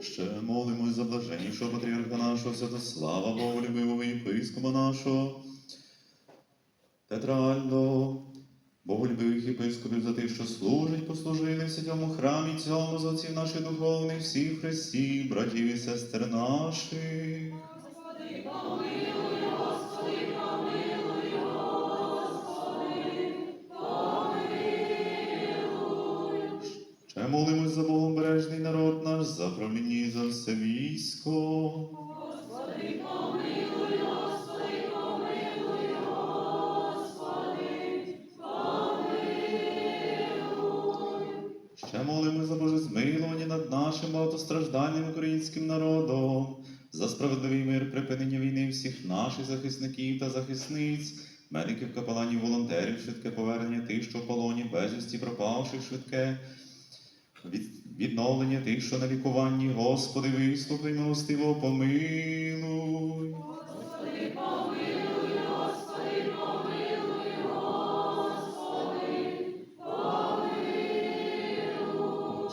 Ще молимось за блаженнішого патріарха нашого Святослава, Боголюбивого єпископа нашого, тетрально, Боголюбивих єпископів за тих, що служать, послужили в святому храмі цьому, за отців наших духовних, всіх хрестів, братів і сестер наших. Ще молимось за Богобережний народ наш, за правління і за все військо. Ще молимо за Боже змилування над нашим багатостраждальним українським народом, за справедливий мир, припинення війни всіх наших захисників та захисниць, медиків, капеланів, волонтерів, швидке повернення тих, що в полоні, безвісті пропавших, швидке відновлення тих, що на лікуванні, Господи, вислухай милостиво помилуй.